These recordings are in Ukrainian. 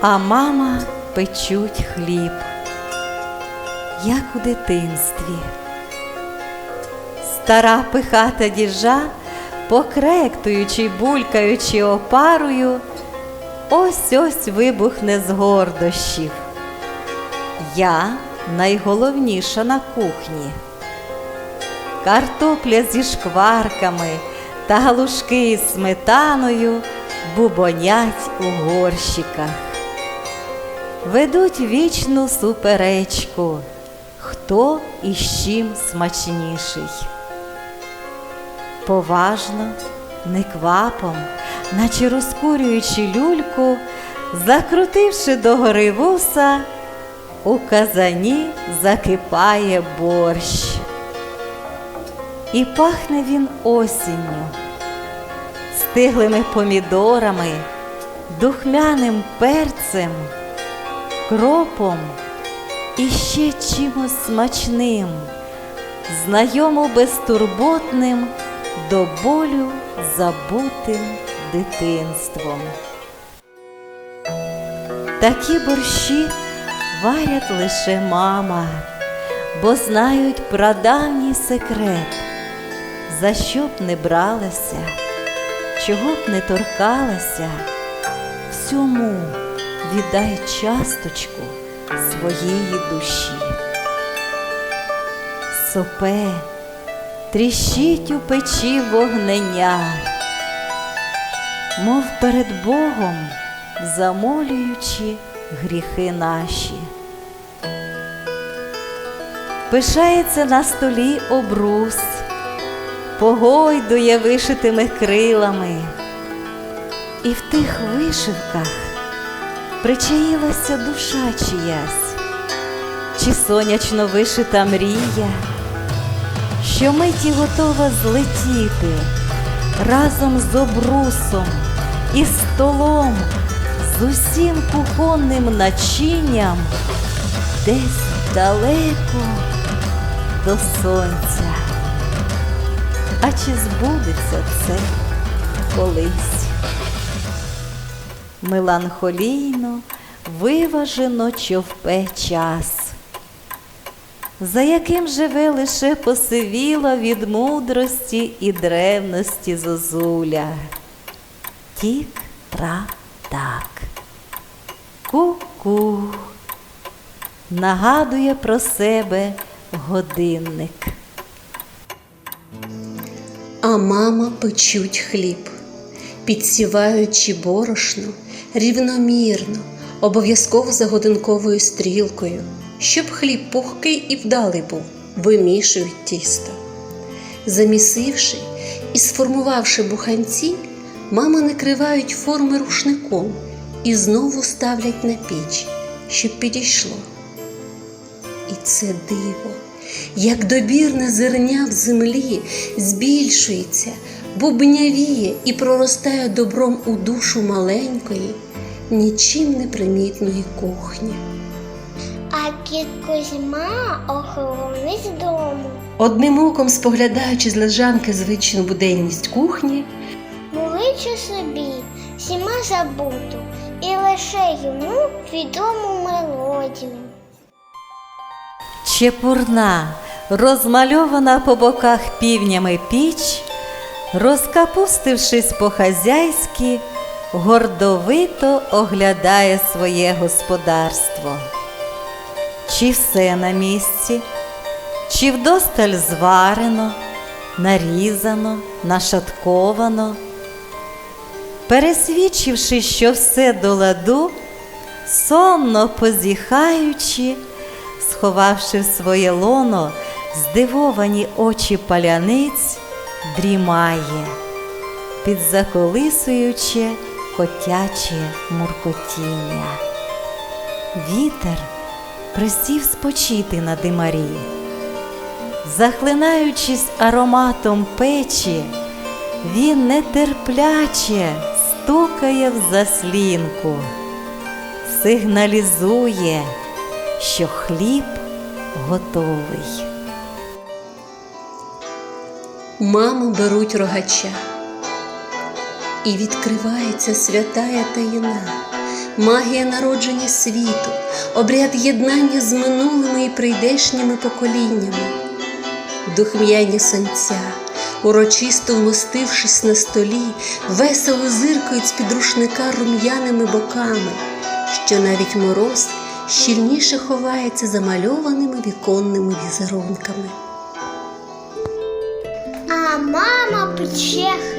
а мама печуть хліб, як у дитинстві. Стара пихата діжа, покректуючи, булькаючи опарою, ось ось вибухне з гордощів. Я найголовніша на кухні. Картопля зі шкварками та галушки із сметаною бубонять у горщиках. Ведуть вічну суперечку, хто і з чим смачніший. Поважно, неквапом, наче розкурюючи люльку, закрутивши догори вуса, у казані закипає борщ. І пахне він осінню, стиглими помідорами, духмяним перцем, кропом і ще чимось смачним, знайомо безтурботним до болю забутим дитинством. Такі борщі варять лише мама, бо знають прадавній секрет, за що б не бралася, чого б не торкалася, всьому віддай часточку своєї душі. Сопе, тріщить у печі вогненя, мов перед Богом замолюючи гріхи наші. Пишається на столі обрус, погойдує вишитими крилами, і в тих вишивках причаїлася душа чиясь, чи сонячно вишита мрія, що миті готова злетіти разом з обрусом і столом, з усім кухонним начинням десь далеко до сонця. А чи збудеться це колись? Меланхолійно, виважено човпе час, за яким живе лише посивіла від мудрості і древності зозуля. Тік тра так. Ку-ку. Нагадує про себе годинник. А мама печуть хліб, підсіваючи борошно рівномірно, обов'язково за годинковою стрілкою, щоб хліб пухкий і вдалий був, вимішують тісто. Замісивши і сформувавши буханці, мама накривають форми рушником і знову ставлять на піч, щоб підійшло. І це диво, як добірне зерня в землі збільшується, бубнявіє і проростає добром у душу маленької, нічим не примітної кухні. А кіт Кузьма охоронець дому. Одним оком споглядаючи з лежанки звичну буденність кухні, Моличу собі всіма забуту і лише йому відому мелодію. Чепурна, розмальована по боках півнями піч, розкапустившись по-хазяйськи, гордовито оглядає своє господарство. Чи все на місці, чи вдосталь зварено, нарізано, нашатковано. Пересвідчивши, що все до ладу, сонно позіхаючи, сховавши в своє лоно здивовані очі паляниць, дрімає, підзаколисуючи котяче муркотіння. Вітер присів спочити на димарі, захлинаючись ароматом печі, він нетерпляче стукає в заслінку, сигналізує, що хліб готовий. маму беруть рогача, і відкривається святая таїна, магія народження світу, обряд єднання з минулими і прийдешніми поколіннями, духм'яні сонця, урочисто вмостившись на столі, весело зиркають з-під рушника рум'яними боками, що навіть мороз щільніше ховається за мальованими віконними візерунками. А мама пече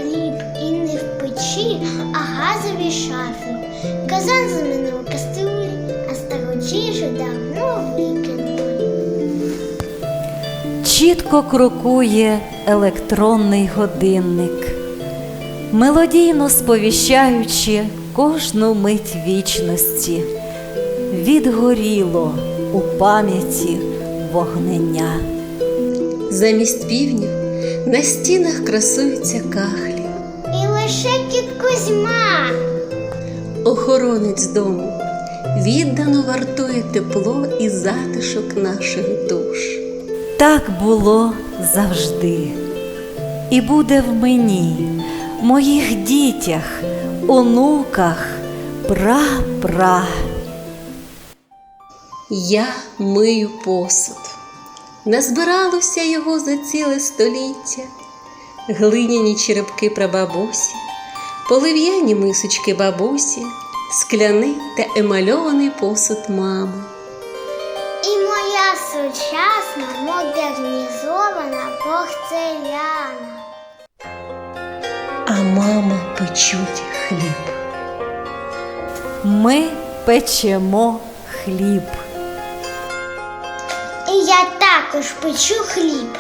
Казан замінив каструлі, а старочі вже давно викинули. Чітко крокує електронний годинник, мелодійно сповіщаючи кожну мить вічності, відгоріло у пам'яті вогнення. Замість півнів на стінах красуються кахлі, І лише кіт Кузьма. Охоронець дому, віддано вартує тепло і затишок наших душ. Так було завжди, і буде в мені, моїх дітях, онуках, пра-пра. Я мию посуд. Назбиралося його за ціле століття, глиняні черепки прабабусі, полив'яні мисочки бабусі, скляний та емальований посуд мами. І моя сучасна модернізована порцеляна. А мама печуть хліб. Ми печемо хліб. І я також печу хліб.